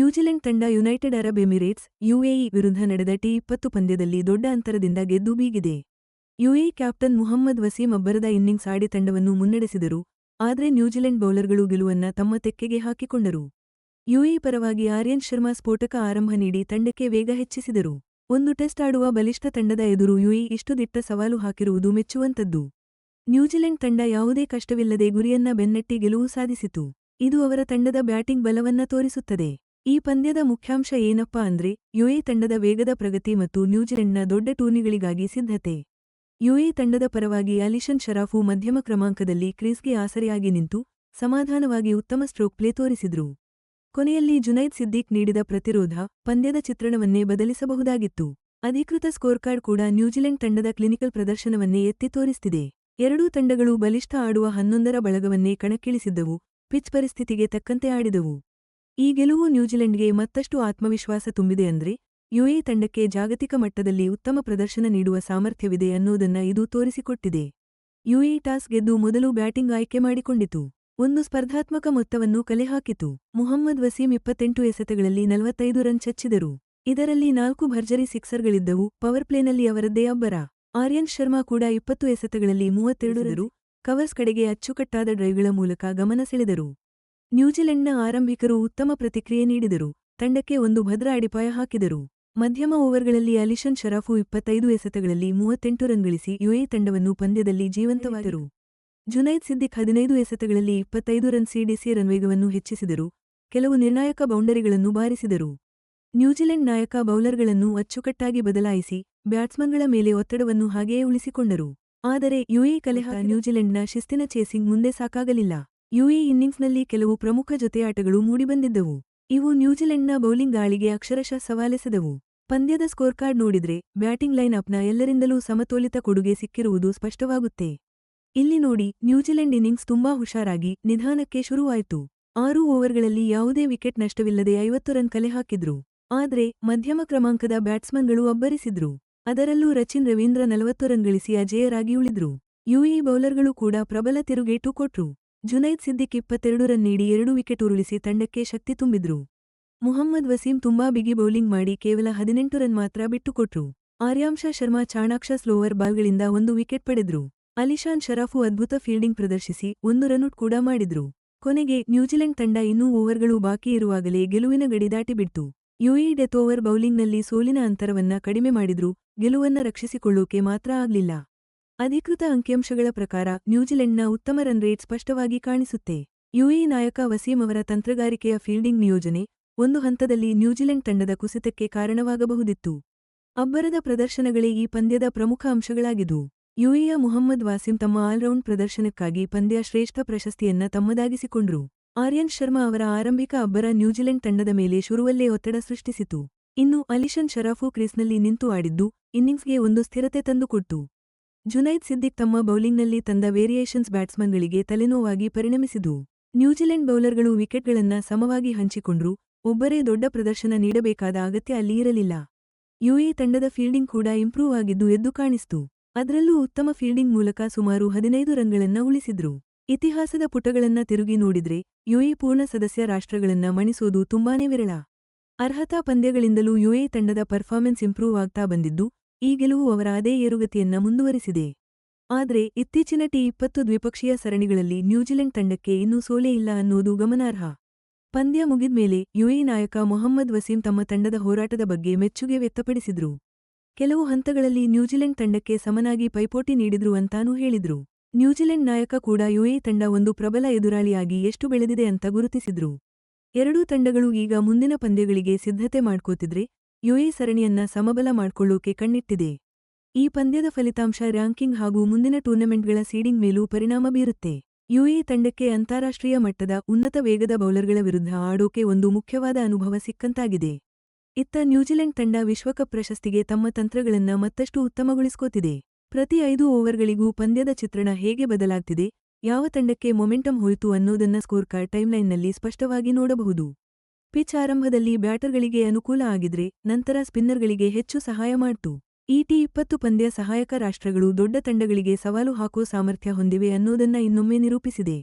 New Zealand ತಂಡ United Arab Emirates, UAE ವಿರುದ್ಧ ನಡೆದ ಟಿ ಇಪ್ಪತ್ತು ಪಂದ್ಯದಲ್ಲಿ ದೊಡ್ಡ ಅಂತರದಿಂದ ಗೆದ್ದು ಬೀಗಿದೆ. ಯುಎಇ ಕ್ಯಾಪ್ಟನ್ ಮುಹಮ್ಮದ್ ವಸೀಂ ಅಬ್ಬರದ ಇನ್ನಿಂಗ್ಸ್ ಆಡಿ ತಂಡವನ್ನು ಮುನ್ನಡೆಸಿದರು, ಆದರೆ ನ್ಯೂಜಿಲೆಂಡ್ ಬೌಲರ್ಗಳು ಗೆಲುವನ್ನ ತಮ್ಮ ತೆಕ್ಕೆಗೆ ಹಾಕಿಕೊಂಡರು. ಯುಎಇ ಪರವಾಗಿ ಆರ್ಯನ್ ಶರ್ಮಾ ಸ್ಫೋಟಕ ಆರಂಭ ನೀಡಿ ತಂಡಕ್ಕೆ ವೇಗ ಹೆಚ್ಚಿಸಿದರು. ಒಂದು ಟೆಸ್ಟ್ ಆಡುವ ಬಲಿಷ್ಠ ತಂಡದ ಎದುರು ಯುಎಇ ಇಷ್ಟು ದಿಟ್ಟ ಸವಾಲು ಹಾಕಿರುವುದು ಮೆಚ್ಚುವಂತದ್ದು ನ್ಯೂಜಿಲೆಂಡ್ ತಂಡ ಯಾವುದೇ ಕಷ್ಟವಿಲ್ಲದೆ ಗುರಿಯನ್ನ ಬೆನ್ನಟ್ಟಿ ಗೆಲುವು ಸಾಧಿಸಿತು. ಇದು ಅವರ ತಂಡದ ಬ್ಯಾಟಿಂಗ್ ಬಲವನ್ನ ತೋರಿಸುತ್ತದೆ. ಈ ಪಂದ್ಯದ ಮುಖ್ಯಾಂಶ ಏನಪ್ಪಾ ಅಂದ್ರೆ ಯುಎ ತಂಡದ ವೇಗದ ಪ್ರಗತಿ ಮತ್ತು ನ್ಯೂಜಿಲೆಂಡ್ನ ದೊಡ್ಡ ಟೂರ್ನಿಗಳಿಗಾಗಿ ಸಿದ್ಧತೆ. ಯುಎ ತಂಡದ ಪರವಾಗಿ ಅಲಿಶನ್ ಶರಾಫು ಮಧ್ಯಮ ಕ್ರಮಾಂಕದಲ್ಲಿ ಕ್ರೀಸ್ಗೆ ಆಸರೆಯಾಗಿ ನಿಂತು, ಸಮಾಧಾನವಾಗಿ ಉತ್ತಮ ಸ್ಟ್ರೋಕ್ ಪ್ಲೇ ತೋರಿಸಿದ್ರು. ಕೊನೆಯಲ್ಲಿ ಜುನೈದ್ ಸಿದ್ದೀಕ್ ನೀಡಿದ ಪ್ರತಿರೋಧ, ಪಂದ್ಯದ ಚಿತ್ರಣವನ್ನೇ ಬದಲಿಸಬಹುದಾಗಿತ್ತು. ಅಧಿಕೃತ ಸ್ಕೋರ್ಕಾರ್ಡ್ ಕೂಡ ನ್ಯೂಜಿಲೆಂಡ್ ತಂಡದ ಕ್ಲಿನಿಕಲ್ ಪ್ರದರ್ಶನವನ್ನೇ ಎತ್ತಿ ತೋರಿಸ್ತಿದೆ. ಎರಡೂ ತಂಡಗಳು ಬಲಿಷ್ಠ ಆಡುವ ಹನ್ನೊಂದರ ಬಳಗವನ್ನೇ ಕಣಕ್ಕಿಳಿಸಿದ್ದವು, ಪಿಚ್ ಪರಿಸ್ಥಿತಿಗೆ ತಕ್ಕಂತೆ ಆಡಿದವು. ಈ ಗೆಲುವು ನ್ಯೂಜಿಲೆಂಡ್ಗೆ ಮತ್ತಷ್ಟು ಆತ್ಮವಿಶ್ವಾಸ ತುಂಬಿದೆ ಅಂದ್ರೆ ಯುಎ ತಂಡಕ್ಕೆ ಜಾಗತಿಕ ಮಟ್ಟದಲ್ಲಿ ಉತ್ತಮ ಪ್ರದರ್ಶನ ನೀಡುವ ಸಾಮರ್ಥ್ಯವಿದೆ ಅನ್ನೋದನ್ನ ಇದು ತೋರಿಸಿಕೊಟ್ಟಿದೆ. ಯುಎ ಟಾಸ್ ಗೆದ್ದು ಮೊದಲು ಬ್ಯಾಟಿಂಗ್ ಆಯ್ಕೆ ಮಾಡಿಕೊಂಡಿತು. ಒಂದು ಸ್ಪರ್ಧಾತ್ಮಕ ಮೊತ್ತವನ್ನು ಕಲೆಹಾಕಿತು. ಮುಹಮ್ಮದ್ ವಸೀಂ ಇಪ್ಪತ್ತೆಂಟು ಎಸೆತಗಳಲ್ಲಿ ನಲವತ್ತೈದು ರನ್ ಚಚ್ಚಿದರು. ಇದರಲ್ಲಿ ನಾಲ್ಕು ಭರ್ಜರಿ ಸಿಕ್ಸರ್ಗಳಿದ್ದವು. ಪವರ್ ಪ್ಲೇನಲ್ಲಿ ಅವರದ್ದೇ ಅಬ್ಬರ. ಆರ್ಯನ್ ಶರ್ಮಾ ಕೂಡ ಇಪ್ಪತ್ತು ಎಸೆತಗಳಲ್ಲಿ ಮೂವತ್ತೆರಡು ರರು ಕವರ್ಸ್ ಕಡೆಗೆ ಅಚ್ಚುಕಟ್ಟಾದ ಡ್ರೈವ್ಗಳ ಮೂಲಕ ಗಮನ ಸೆಳೆದರು. ನ್ಯೂಜಿಲೆಂಡ್ನ ಆರಂಭಿಕರು ಉತ್ತಮ ಪ್ರತಿಕ್ರಿಯೆ ನೀಡಿದರು. ತಂಡಕ್ಕೆ ಒಂದು ಭದ್ರ ಅಡಿಪಾಯ ಹಾಕಿದರು. ಮಧ್ಯಮ ಓವರ್ಗಳಲ್ಲಿ ಅಲಿಶನ್ ಶರಾಫು ಇಪ್ಪತ್ತೈದು ಎಸೆತಗಳಲ್ಲಿ ಮೂವತ್ತೆಂಟು ರನ್ ಗಳಿಸಿ ಯುಎ ತಂಡವನ್ನು ಪಂದ್ಯದಲ್ಲಿ ಜೀವಂತವಾದರು ಜುನೈದ್ ಸಿದ್ದಿಕ್ ಹದಿನೈದು ಎಸೆತಗಳಲ್ಲಿ ಇಪ್ಪತ್ತೈದು ರನ್ ಸಿಡಿಸಿ ರನ್ವೇಗವನ್ನು ಹೆಚ್ಚಿಸಿದರು. ಕೆಲವು ನಿರ್ಣಾಯಕ ಬೌಂಡರಿಗಳನ್ನು ಬಾರಿಸಿದರು. ನ್ಯೂಜಿಲೆಂಡ್ ನಾಯಕ ಬೌಲರ್ಗಳನ್ನು ಅಚ್ಚುಕಟ್ಟಾಗಿ ಬದಲಾಯಿಸಿ ಬ್ಯಾಟ್ಸ್ಮನ್ಗಳ ಮೇಲೆ ಒತ್ತಡವನ್ನು ಹಾಗೆಯೇ ಉಳಿಸಿಕೊಂಡರು. ಆದರೆ ಯುಎ ಕಲೆಹ ನ್ಯೂಜಿಲೆಂಡ್ನ ಶಿಸ್ತಿನ ಚೇಸಿಂಗ್ ಮುಂದೆ ಸಾಕಾಗಲಿಲ್ಲ. ಯುಎ ಇನ್ನಿಂಗ್ಸ್ನಲ್ಲಿ ಕೆಲವು ಪ್ರಮುಖ ಜೊತೆಯಾಟಗಳು ಮೂಡಿಬಂದಿದ್ದವು. ಇವು ನ್ಯೂಜಿಲೆಂಡ್ನ ಬೌಲಿಂಗ್ ಗಾಳಿಗೆ ಅಕ್ಷರಶಃ ಸವಾಲೆಸೆದವು. ಪಂದ್ಯದ ಸ್ಕೋರ್ಕಾರ್ಡ್ ನೋಡಿದ್ರೆ ಬ್ಯಾಟಿಂಗ್ ಲೈನ್ ಅಪ್ನ ಎಲ್ಲರಿಂದಲೂ ಸಮತೋಲಿತ ಕೊಡುಗೆ ಸಿಕ್ಕಿರುವುದು ಸ್ಪಷ್ಟವಾಗುತ್ತೆ. ಇಲ್ಲಿ ನೋಡಿ, ನ್ಯೂಜಿಲೆಂಡ್ ಇನ್ನಿಂಗ್ಸ್ ತುಂಬಾ ಹುಷಾರಾಗಿ ನಿಧಾನಕ್ಕೆ ಶುರುವಾಯಿತು. ಆರು ಓವರ್ಗಳಲ್ಲಿ ಯಾವುದೇ ವಿಕೆಟ್ ನಷ್ಟವಿಲ್ಲದೆ ಐವತ್ತು ರನ್ ಕಲೆ ಹಾಕಿದ್ರು. ಆದ್ರೆ, ಮಧ್ಯಮ ಕ್ರಮಾಂಕದ ಬ್ಯಾಟ್ಸ್ಮನ್ಗಳು ಅಬ್ಬರಿಸಿದ್ರು. ಅದರಲ್ಲೂ ರಚಿನ್ ರವೀಂದ್ರ ನಲವತ್ತು ರನ್ ಗಳಿಸಿ ಅಜೇಯರಾಗಿ ಉಳಿದ್ರು. ಯುಎ ಬೌಲರ್ಗಳು ಕೂಡ ಪ್ರಬಲ ತಿರುಗೇಟು ಕೊಟ್ರು. ಜುನೈದ್ ಸಿದ್ದಿಕ್ ಇಪ್ಪತ್ತೆರಡು ರನ್ ನೀಡಿ ಎರಡು ವಿಕೆಟ್ ಉರುಳಿಸಿ ತಂಡಕ್ಕೆ ಶಕ್ತಿ ತುಂಬಿದ್ರು. ಮುಹಮ್ಮದ್ ವಸೀಂ ತುಂಬಾ ಬಿಗಿ ಬೌಲಿಂಗ್ ಮಾಡಿ ಕೇವಲ ಹದಿನೆಂಟು ರನ್ ಮಾತ್ರ ಬಿಟ್ಟುಕೊಟ್ರು. ಆರ್ಯಾಂಶ ಶರ್ಮಾ ಚಾಣಾಕ್ಷ ಸ್ಲೋವರ್ ಬಾಲ್ಗಳಿಂದ ಒಂದು ವಿಕೆಟ್ ಪಡೆದ್ರು. ಅಲಿಶಾನ್ ಶರಾಫು ಅದ್ಭುತ ಫೀಲ್ಡಿಂಗ್ ಪ್ರದರ್ಶಿಸಿ ಒಂದು ರನ್ಔಟ್ ಕೂಡ ಮಾಡಿದ್ರು. ಕೊನೆಗೆ ನ್ಯೂಜಿಲೆಂಡ್ ತಂಡ ಇನ್ನೂ ಓವರ್ಗಳು ಬಾಕಿ ಇರುವಾಗಲೇ ಗೆಲುವಿನ ಗಡಿ ದಾಟಿಬಿಡ್ತು ಯುಇ ಡೆತ್ ಓವರ್ ಬೌಲಿಂಗ್ನಲ್ಲಿ ಸೋಲಿನ ಅಂತರವನ್ನ ಕಡಿಮೆ ಮಾಡಿದ್ರು. ಗೆಲುವನ್ನ ರಕ್ಷಿಸಿಕೊಳ್ಳೋಕೆ ಮಾತ್ರ ಆಗ್ಲಿಲ್ಲ. ಅಧಿಕೃತ ಅಂಕಿಅಂಶಗಳ ಪ್ರಕಾರ ನ್ಯೂಜಿಲೆಂಡ್ನ ಉತ್ತಮ ರನ್ ರೇಟ್ ಸ್ಪಷ್ಟವಾಗಿ ಕಾಣಿಸುತ್ತೆ. ಯುಎ ನಾಯಕ ವಸೀಂ ಅವರ ತಂತ್ರಗಾರಿಕೆಯ ಫೀಲ್ಡಿಂಗ್ ನಿಯೋಜನೆ ಒಂದು ಹಂತದಲ್ಲಿ ನ್ಯೂಜಿಲೆಂಡ್ ತಂಡದ ಕುಸಿತಕ್ಕೆ ಕಾರಣವಾಗಬಹುದಿತ್ತು. ಅಬ್ಬರದ ಪ್ರದರ್ಶನಗಳೇ ಈ ಪಂದ್ಯದ ಪ್ರಮುಖ ಅಂಶಗಳಾಗಿದ್ವು ಯುಎಯ ಮುಹಮ್ಮದ್ ವಾಸಿಂ ತಮ್ಮ ಆಲ್ರೌಂಡ್ ಪ್ರದರ್ಶನಕ್ಕಾಗಿ ಪಂದ್ಯ ಶ್ರೇಷ್ಠ ಪ್ರಶಸ್ತಿಯನ್ನ ತಮ್ಮದಾಗಿಸಿಕೊಂಡ್ರು. ಆರ್ಯನ್ ಶರ್ಮಾ ಅವರ ಆರಂಭಿಕ ಅಬ್ಬರ ನ್ಯೂಜಿಲೆಂಡ್ ತಂಡದ ಮೇಲೆ ಶುರುವಲ್ಲೇ ಒತ್ತಡ ಸೃಷ್ಟಿಸಿತು. ಇನ್ನು ಅಲಿಶನ್ ಶರಾಫು ಕ್ರೀಸ್ನಲ್ಲಿ ನಿಂತು ಆಡಿದ್ದು, ಇನ್ನಿಂಗ್ಸ್ಗೆ ಒಂದು ಸ್ಥಿರತೆ ತಂದುಕೊಟ್ಟು ಜುನೈದ್ ಸಿದ್ದಿಕ್ ತಮ್ಮ ಬೌಲಿಂಗ್ನಲ್ಲಿ ತಂದ ವೇರಿಯೇಷನ್ಸ್ ಬ್ಯಾಟ್ಸ್ಮನ್ಗಳಿಗೆ ತಲೆನೋವಾಗಿ ಪರಿಣಮಿಸಿದು ನ್ಯೂಜಿಲೆಂಡ್ ಬೌಲರ್ಗಳು ವಿಕೆಟ್ಗಳನ್ನ ಸಮವಾಗಿ ಹಂಚಿಕೊಂಡ್ರು, ಒಬ್ಬರೇ ದೊಡ್ಡ ಪ್ರದರ್ಶನ ನೀಡಬೇಕಾದ ಅಗತ್ಯ ಅಲ್ಲಿ ಇರಲಿಲ್ಲ. ಯುಎ ತಂಡದ ಫೀಲ್ಡಿಂಗ್ ಕೂಡ ಇಂಪ್ರೂವ್ ಆಗಿದ್ದು ಎದ್ದು ಕಾಣಿಸ್ತು. ಅದರಲ್ಲೂ ಉತ್ತಮ ಫೀಲ್ಡಿಂಗ್ ಮೂಲಕ ಸುಮಾರು ಹದಿನೈದು ರನ್ಗಳನ್ನ ಉಳಿಸಿದ್ರು. ಇತಿಹಾಸದ ಪುಟಗಳನ್ನ ತಿರುಗಿ ನೋಡಿದ್ರೆ ಯುಎ ಪೂರ್ಣ ಸದಸ್ಯ ರಾಷ್ಟ್ರಗಳನ್ನ ಮಣಿಸೋದು ತುಂಬಾನೇ ವಿರಳ. ಅರ್ಹತಾ ಪಂದ್ಯಗಳಿಂದಲೂ ಯುಎ ತಂಡದ ಪರ್ಫಾರ್ಮೆನ್ಸ್ ಇಂಪ್ರೂವ್ ಆಗ್ತಾ ಬಂದಿದ್ದು ಈ ಗೆಲುವು ಅವರ ಅದೇ ಏರುಗತಿಯನ್ನ ಮುಂದುವರಿಸಿದೆ. ಆದರೆ ಇತ್ತೀಚಿನ ಟಿ ಇಪ್ಪತ್ತು ದ್ವಿಪಕ್ಷೀಯ ಸರಣಿಗಳಲ್ಲಿ ನ್ಯೂಜಿಲೆಂಡ್ ತಂಡಕ್ಕೆ ಇನ್ನೂ ಸೋಲೇ ಇಲ್ಲ ಅನ್ನೋದು ಗಮನಾರ್ಹ. ಪಂದ್ಯ ಮುಗಿದ್ಮೇಲೆ ಯುಎ ನಾಯಕ ಮೊಹಮ್ಮದ್ ವಸೀಂ ತಮ್ಮ ತಂಡದ ಹೋರಾಟದ ಬಗ್ಗೆ ಮೆಚ್ಚುಗೆ ವ್ಯಕ್ತಪಡಿಸಿದ್ರು. ಕೆಲವು ಹಂತಗಳಲ್ಲಿ ನ್ಯೂಜಿಲೆಂಡ್ ತಂಡಕ್ಕೆ ಸಮನಾಗಿ ಪೈಪೋಟಿ ನೀಡಿದ್ರು ಅಂತಾನೂ ಹೇಳಿದ್ರು. ನ್ಯೂಜಿಲೆಂಡ್ ನಾಯಕ ಕೂಡ ಯುಎ ತಂಡ ಒಂದು ಪ್ರಬಲ ಎದುರಾಳಿಯಾಗಿ ಎಷ್ಟು ಬೆಳೆದಿದೆ ಅಂತ ಗುರುತಿಸಿದ್ರು. ಎರಡೂ ತಂಡಗಳು ಈಗ ಮುಂದಿನ ಪಂದ್ಯಗಳಿಗೆ ಸಿದ್ಧತೆ ಮಾಡ್ಕೋತಿದ್ರೆ ಯುಎ ಸರಣಿಯನ್ನ ಸಮಬಲ ಮಾಡಿಕೊಳ್ಳೋಕೆ ಕಣ್ಣಿಟ್ಟಿದೆ. ಈ ಪಂದ್ಯದ ಫಲಿತಾಂಶ ರ್ಯಾಂಕಿಂಗ್ ಹಾಗೂ ಮುಂದಿನ ಟೂರ್ನಮೆಂಟ್ಗಳ ಸೀಡಿಂಗ್ ಮೇಲೂ ಪರಿಣಾಮ ಬೀರುತ್ತೆ. ಯುಎ ತಂಡಕ್ಕೆ ಅಂತಾರಾಷ್ಟ್ರೀಯ ಮಟ್ಟದ ಉನ್ನತ ವೇಗದ ಬೌಲರ್ಗಳ ವಿರುದ್ಧ ಆಡೋಕೆ ಒಂದು ಮುಖ್ಯವಾದ ಅನುಭವ ಸಿಕ್ಕಂತಾಗಿದೆ. ಇತ್ತ ನ್ಯೂಜಿಲೆಂಡ್ ತಂಡ ವಿಶ್ವಕಪ್ ಪ್ರಶಸ್ತಿಗೆ ತಮ್ಮ ತಂತ್ರಗಳನ್ನ ಮತ್ತಷ್ಟು ಉತ್ತಮಗೊಳಿಸ್ಕೋತಿದೆ. ಪ್ರತಿ ಐದು ಓವರ್ಗಳಿಗೂ ಪಂದ್ಯದ ಚಿತ್ರಣ ಹೇಗೆ ಬದಲಾಗ್ತಿದೆ, ಯಾವ ತಂಡಕ್ಕೆ ಮೊಮೆಂಟಮ್ ಹೋಯಿತು ಅನ್ನೋದನ್ನ ಸ್ಕೋರ್ಕಾರ್ಡ್ ಟೈಮ್ಲೈನ್ನಲ್ಲಿ ಸ್ಪಷ್ಟವಾಗಿ ನೋಡಬಹುದು. ಪಿಚ್ ಆರಂಭದಲ್ಲಿ ಬ್ಯಾಟರ್ಗಳಿಗೆ ಅನುಕೂಲ ಆಗಿದ್ರೆ ನಂತರ ಸ್ಪಿನ್ನರ್ಗಳಿಗೆ ಹೆಚ್ಚು ಸಹಾಯ ಮಾಡ್ತು. ಈ ಟಿ ಇಪ್ಪತ್ತು ಪಂದ್ಯ ಸಹಾಯಕ ರಾಷ್ಟ್ರಗಳು ದೊಡ್ಡ ತಂಡಗಳಿಗೆ ಸವಾಲು ಹಾಕೋ ಸಾಮರ್ಥ್ಯ ಹೊಂದಿವೆ ಅನ್ನೋದನ್ನ ಇನ್ನೊಮ್ಮೆ ನಿರೂಪಿಸಿದೆ.